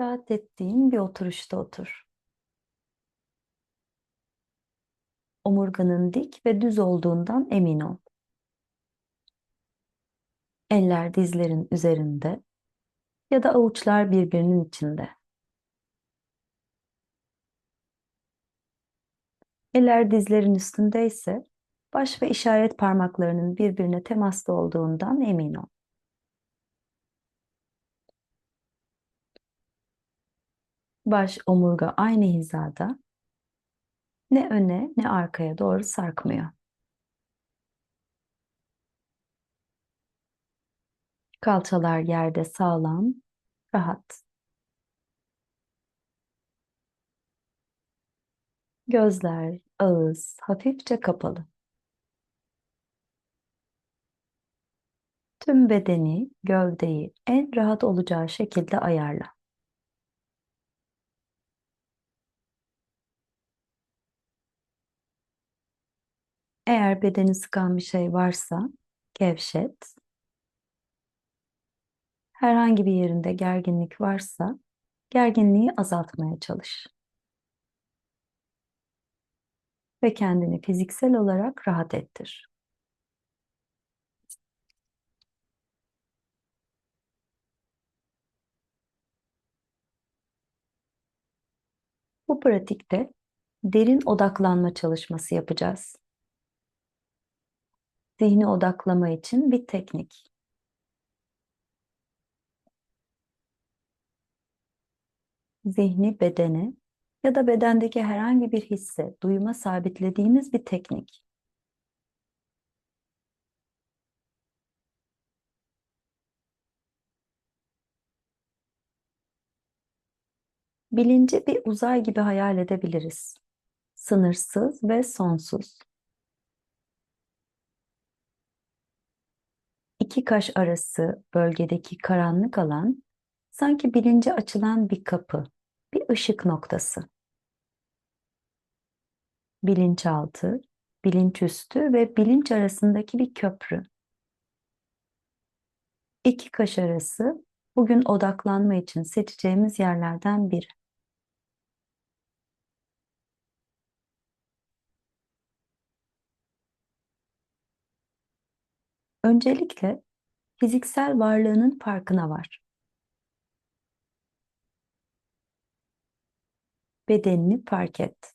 Rahat ettiğin bir oturuşta otur. Omurganın dik ve düz olduğundan emin ol. Eller dizlerin üzerinde ya da avuçlar birbirinin içinde. Eller dizlerin üstündeyse baş ve işaret parmaklarının birbirine temasta olduğundan emin ol. Baş omurga aynı hizada. Ne öne ne arkaya doğru sarkmıyor. Kalçalar yerde sağlam, rahat. Gözler, ağız hafifçe kapalı. Tüm bedeni, gövdeyi en rahat olacağı şekilde ayarla. Eğer bedeni sıkan bir şey varsa gevşet. Herhangi bir yerinde gerginlik varsa gerginliği azaltmaya çalış. Ve kendini fiziksel olarak rahat ettir. Bu pratikte derin odaklanma çalışması yapacağız. Zihni odaklama için bir teknik. Zihni bedene ya da bedendeki herhangi bir hisse, duyuma sabitlediğimiz bir teknik. Bilinci bir uzay gibi hayal edebiliriz. Sınırsız ve sonsuz. İki kaş arası bölgedeki karanlık alan sanki bilince açılan bir kapı, bir ışık noktası. Bilinçaltı, bilinçüstü ve bilinç arasındaki bir köprü. İki kaş arası bugün odaklanma için seçeceğimiz yerlerden biri. Öncelikle fiziksel varlığının farkına var. Bedenini fark et.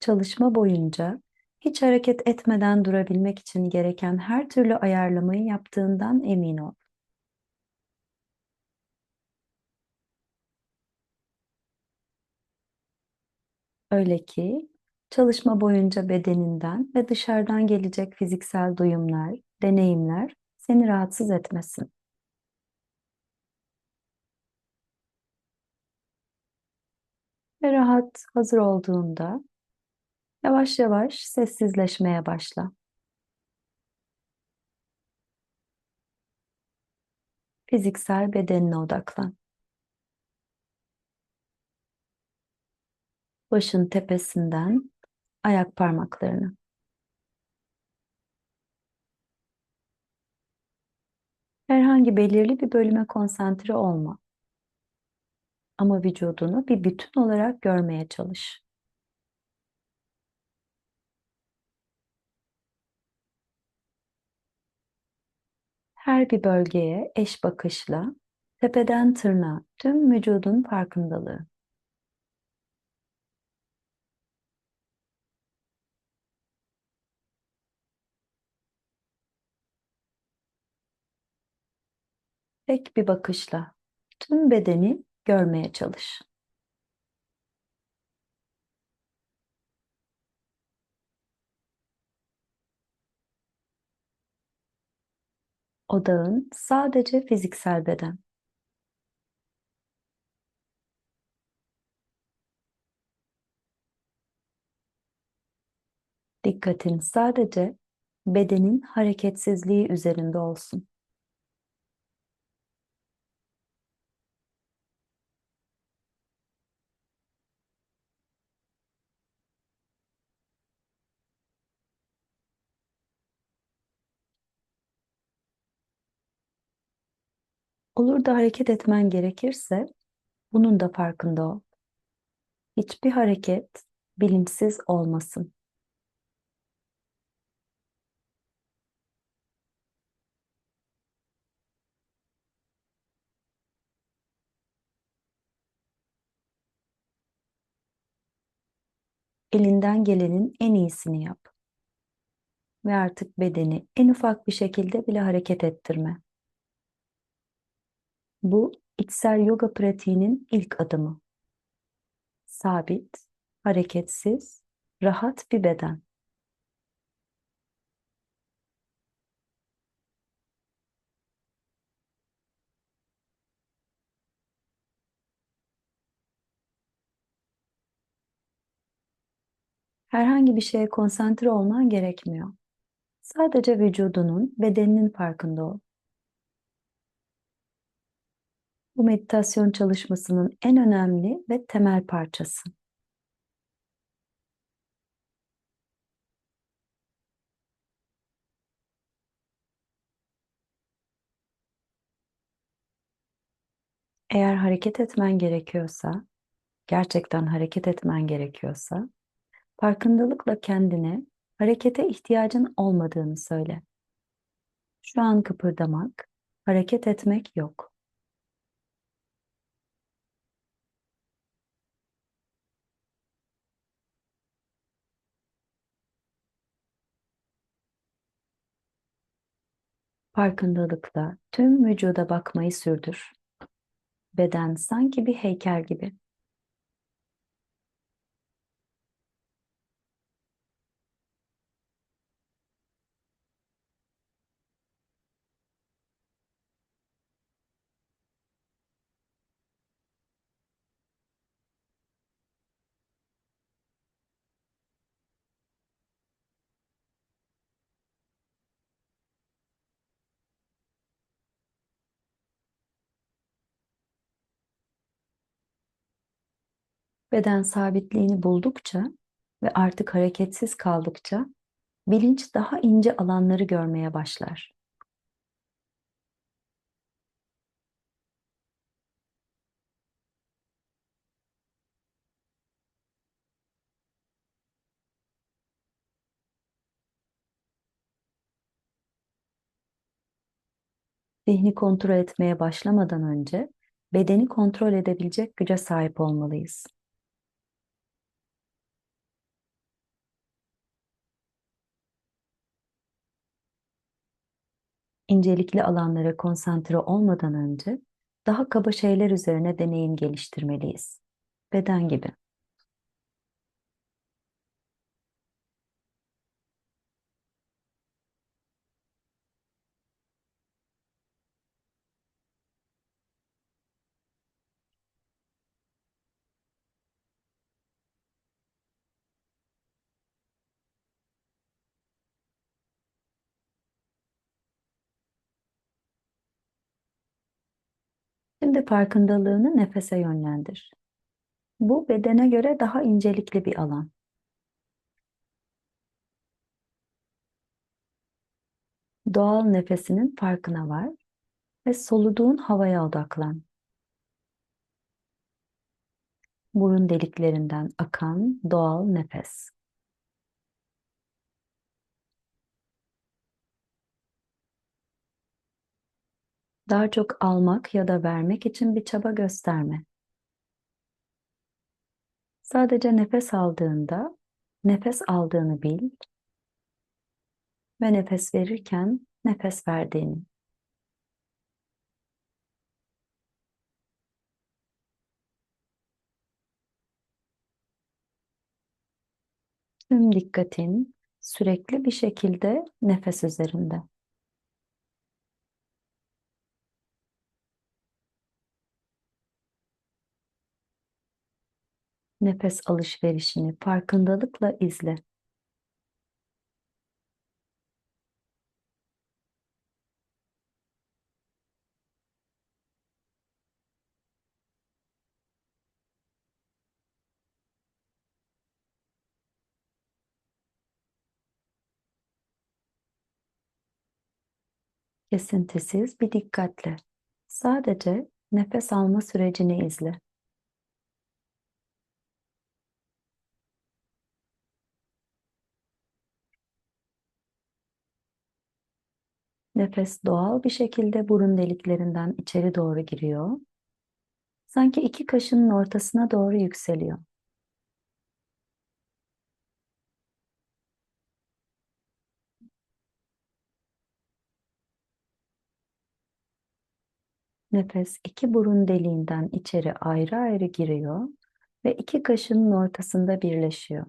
Çalışma boyunca hiç hareket etmeden durabilmek için gereken her türlü ayarlamayı yaptığından emin ol. Öyle ki çalışma boyunca bedeninden ve dışarıdan gelecek fiziksel duyumlar, deneyimler seni rahatsız etmesin. Ve rahat, hazır olduğunda yavaş yavaş sessizleşmeye başla. Fiziksel bedenine odaklan. Başın tepesinden ayak parmaklarını. Herhangi belirli bir bölüme konsantre olma. Ama vücudunu bir bütün olarak görmeye çalış. Her bir bölgeye eş bakışla tepeden tırnağa tüm vücudun farkındalığı. Tek bir bakışla tüm bedeni görmeye çalış. Odağın sadece fiziksel beden. Dikkatin sadece bedenin hareketsizliği üzerinde olsun. Olur da hareket etmen gerekirse bunun da farkında ol. Hiçbir hareket bilinçsiz olmasın. Elinden gelenin en iyisini yap. Ve artık bedeni en ufak bir şekilde bile hareket ettirme. Bu içsel yoga pratiğinin ilk adımı. Sabit, hareketsiz, rahat bir beden. Herhangi bir şeye konsantre olman gerekmiyor. Sadece vücudunun, bedeninin farkında ol. Bu meditasyon çalışmasının en önemli ve temel parçası. Eğer hareket etmen gerekiyorsa, gerçekten hareket etmen gerekiyorsa, farkındalıkla kendine harekete ihtiyacın olmadığını söyle. Şu an kıpırdamak, hareket etmek yok. Farkındalıkla tüm vücuda bakmayı sürdür. Beden sanki bir heykel gibi. Beden sabitliğini buldukça ve artık hareketsiz kaldıkça bilinç daha ince alanları görmeye başlar. Zihni kontrol etmeye başlamadan önce bedeni kontrol edebilecek güce sahip olmalıyız. İncelikli alanlara konsantre olmadan önce daha kaba şeyler üzerine deneyim geliştirmeliyiz. Beden gibi. Şimdi farkındalığını nefese yönlendir. Bu bedene göre daha incelikli bir alan. Doğal nefesinin farkına var ve soluduğun havaya odaklan. Burun deliklerinden akan doğal nefes. Daha çok almak ya da vermek için bir çaba gösterme. Sadece nefes aldığında nefes aldığını bil ve nefes verirken nefes verdiğini. Tüm dikkatin sürekli bir şekilde nefes üzerinde. Nefes alışverişini farkındalıkla izle. Kesintisiz bir dikkatle Sadece nefes alma sürecini izle. Nefes doğal bir şekilde burun deliklerinden içeri doğru giriyor. Sanki iki kaşının ortasına doğru yükseliyor. Nefes iki burun deliğinden içeri ayrı ayrı giriyor ve iki kaşının ortasında birleşiyor.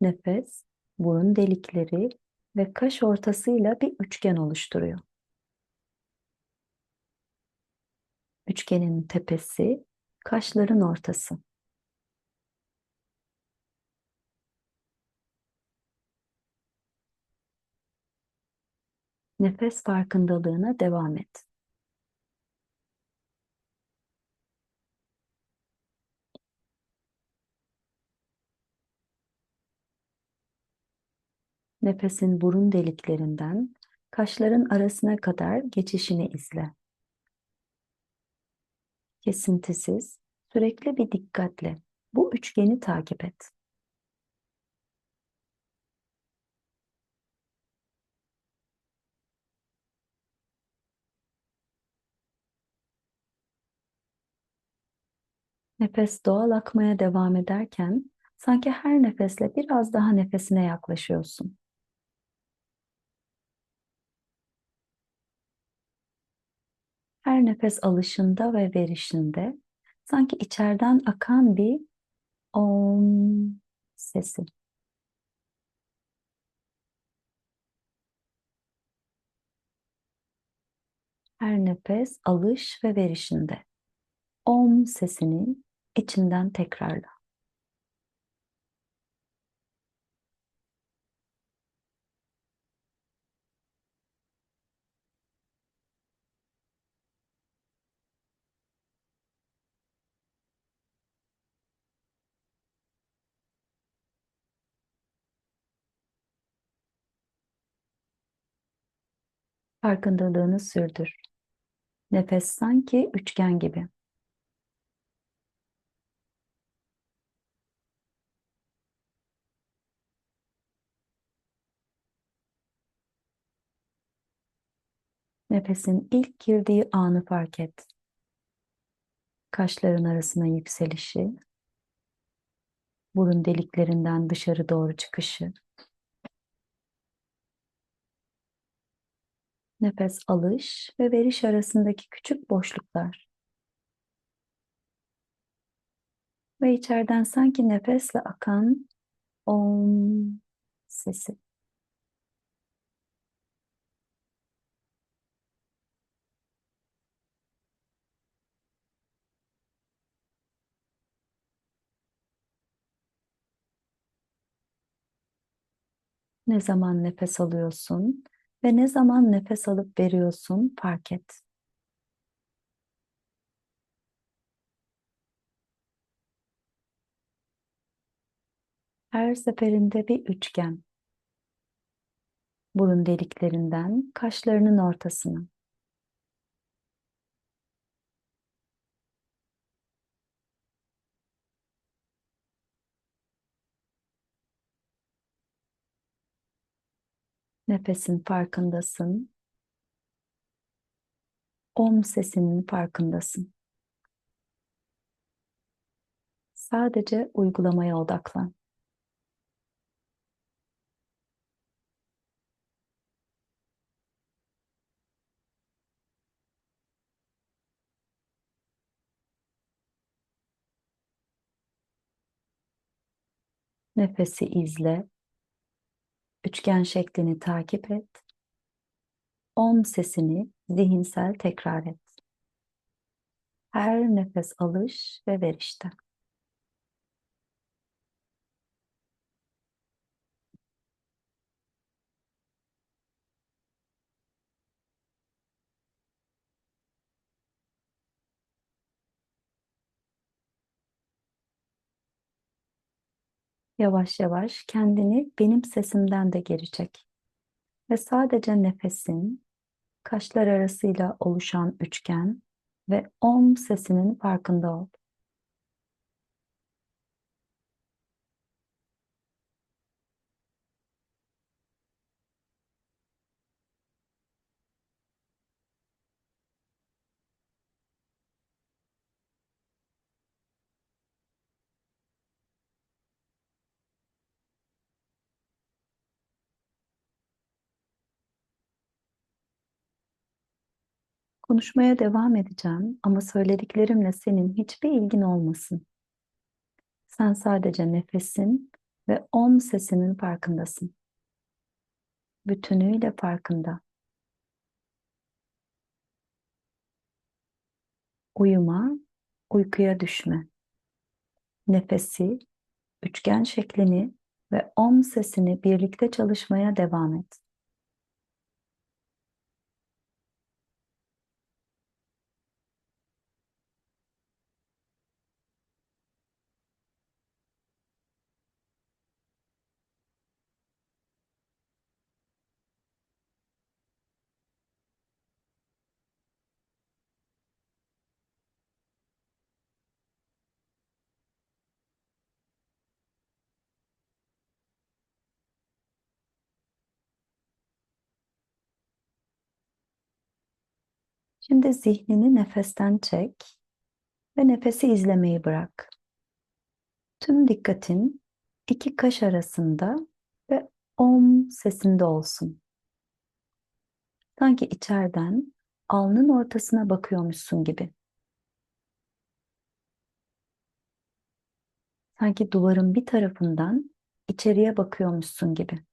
Nefes burun delikleri ve kaş ortasıyla bir üçgen oluşturuyor. Üçgenin tepesi kaşların ortası. Nefes farkındalığına devam et. Nefesin burun deliklerinden kaşların arasına kadar geçişini izle. Kesintisiz, sürekli bir dikkatle bu üçgeni takip et. Nefes doğal akmaya devam ederken sanki her nefesle biraz daha nefesine yaklaşıyorsun. Her nefes alışında ve verişinde sanki içeriden akan bir om sesi. Her nefes alış ve verişinde om sesini içinden tekrarla. Farkındalığını sürdür. Nefes sanki üçgen gibi. Nefesin ilk girdiği anı fark et. Kaşların arasına yükselişi, burun deliklerinden dışarı doğru çıkışı. Nefes alış ve veriş arasındaki küçük boşluklar. Ve içeriden sanki nefesle akan om sesi. Ne zaman nefes alıyorsun ve ne zaman nefes alıp veriyorsun fark et. Her seferinde bir üçgen. Burun deliklerinden kaşlarının ortasına. Nefesin farkındasın. Om sesinin farkındasın. Sadece uygulamaya odaklan. Nefesi izle. Üçgen şeklini takip et. Om sesini zihinsel tekrar et. Her nefes alış ve verişte. Yavaş yavaş kendini benim sesimden de geri çek. Ve sadece nefesin kaşlar arasıyla oluşan üçgen ve om sesinin farkında ol. Konuşmaya devam edeceğim ama söylediklerimle senin hiçbir ilgin olmasın. Sen sadece nefesin ve om sesinin farkındasın. Bütünüyle farkında. Uyuma, uykuya düşme. Nefesi, üçgen şeklini ve om sesini birlikte çalışmaya devam et. Şimdi zihnini nefesten çek ve nefesi izlemeyi bırak. Tüm dikkatin iki kaş arasında ve om sesinde olsun. Sanki içeriden alnın ortasına bakıyormuşsun gibi. Sanki duvarın bir tarafından içeriye bakıyormuşsun gibi.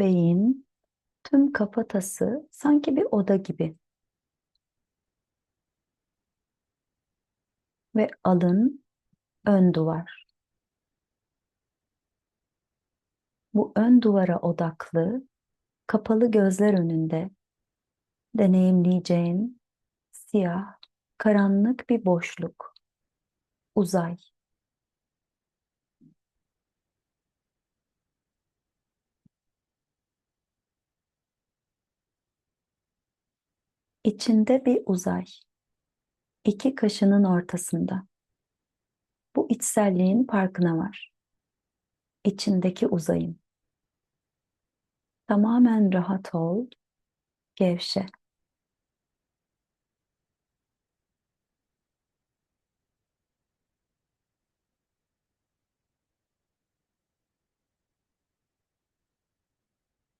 Beyin, tüm kafatası sanki bir oda gibi. Ve alın ön duvar. Bu ön duvara odaklı, kapalı gözler önünde deneyimleyeceğin siyah, karanlık bir boşluk. Uzay. İçinde bir uzay. İki kaşının ortasında. Bu içselliğin farkına var. İçindeki uzayın. Tamamen rahat ol, gevşe.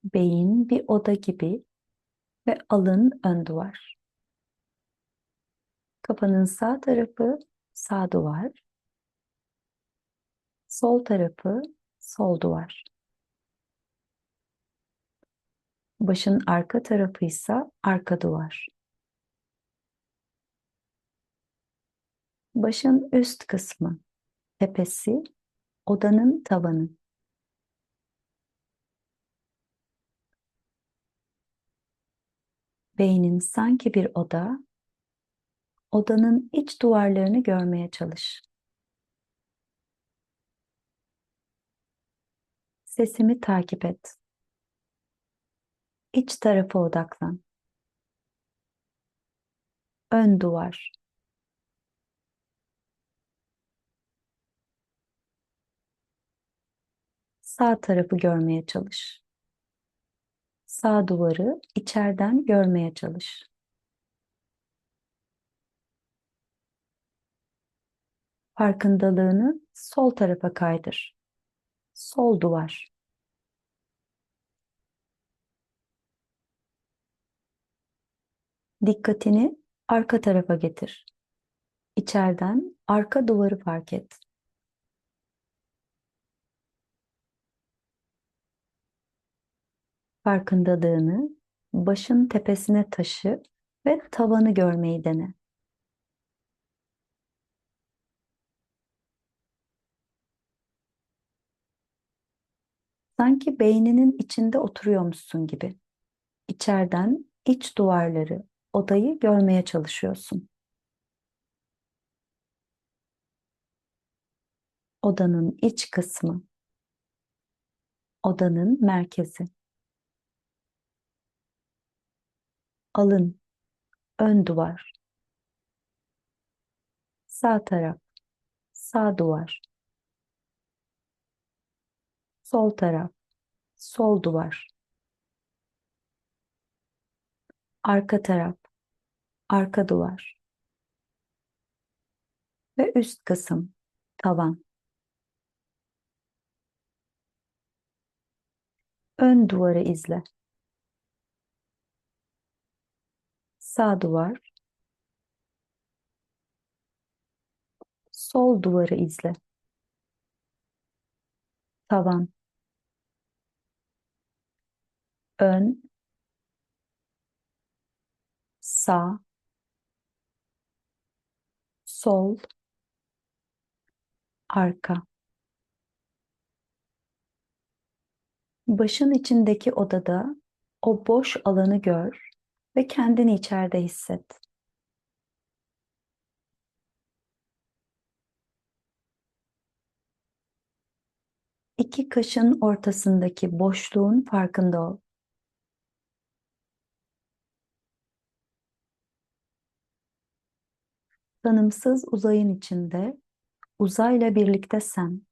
Beyin bir oda gibi ve alın ön duvar. Kafanın sağ tarafı sağ duvar, sol tarafı sol duvar. Başın arka tarafı ise arka duvar. Başın üst kısmı, tepesi, odanın tavanı. Beynin sanki bir oda, odanın iç duvarlarını görmeye çalış. Sesimi takip et. İç tarafa odaklan. Ön duvar. Sağ tarafı görmeye çalış. Sağ duvarı içeriden görmeye çalış. Farkındalığını sol tarafa kaydır. Sol duvar. Dikkatini arka tarafa getir. İçeriden arka duvarı fark et. Farkındalığını başın tepesine taşı ve tavanı görmeyi dene. Sanki beyninin içinde oturuyormuşsun gibi. İçeriden iç duvarları, odayı görmeye çalışıyorsun. Odanın iç kısmı. Odanın merkezi. Alın, ön duvar. Sağ taraf, sağ duvar. Sol taraf, sol duvar. Arka taraf, arka duvar. Ve üst kısım, tavan. Ön duvarı izle. Sağ duvar. Sol duvarı izle. Tavan. Ön. Sağ. Sol. Arka. Başın içindeki odada o boş alanı gör ve kendini içeride hisset. İki kaşın ortasındaki boşluğun farkında ol. Tanımsız uzayın içinde uzayla birlikte sen.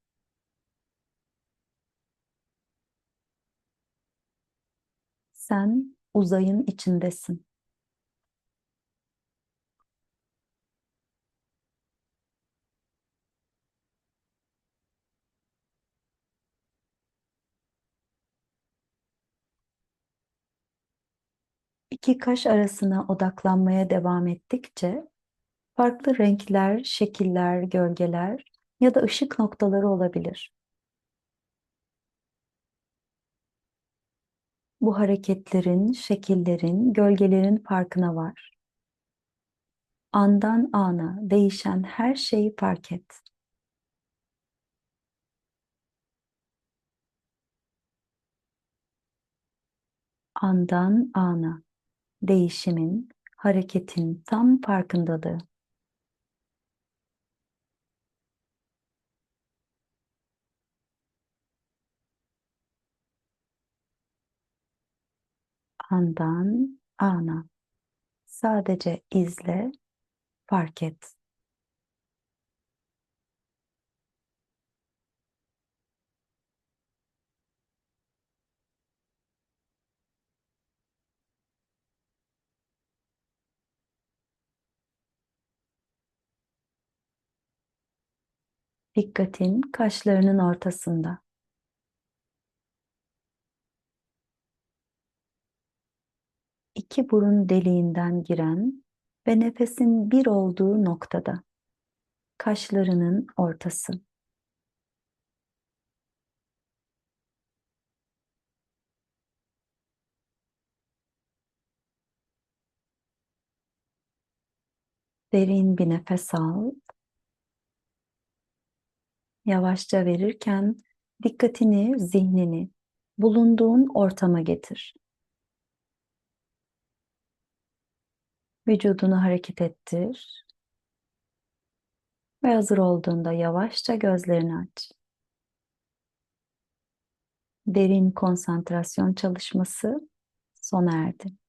Sen uzayın içindesin. İki kaş arasına odaklanmaya devam ettikçe farklı renkler, şekiller, gölgeler ya da ışık noktaları olabilir. Bu hareketlerin, şekillerin, gölgelerin farkına var. Andan ana değişen her şeyi fark et. Andan ana değişimin, hareketin tam farkındalığı. Andan ana. Sadece izle, fark et. Dikkatin kaşlarının ortasında. İki burun deliğinden giren ve nefesin bir olduğu noktada. Kaşlarının ortası. Derin bir nefes al Yavaşça verirken dikkatini, zihnini bulunduğun ortama getir. Vücudunu hareket ettir. Ve hazır olduğunda yavaşça gözlerini aç. Derin konsantrasyon çalışması sona erdi.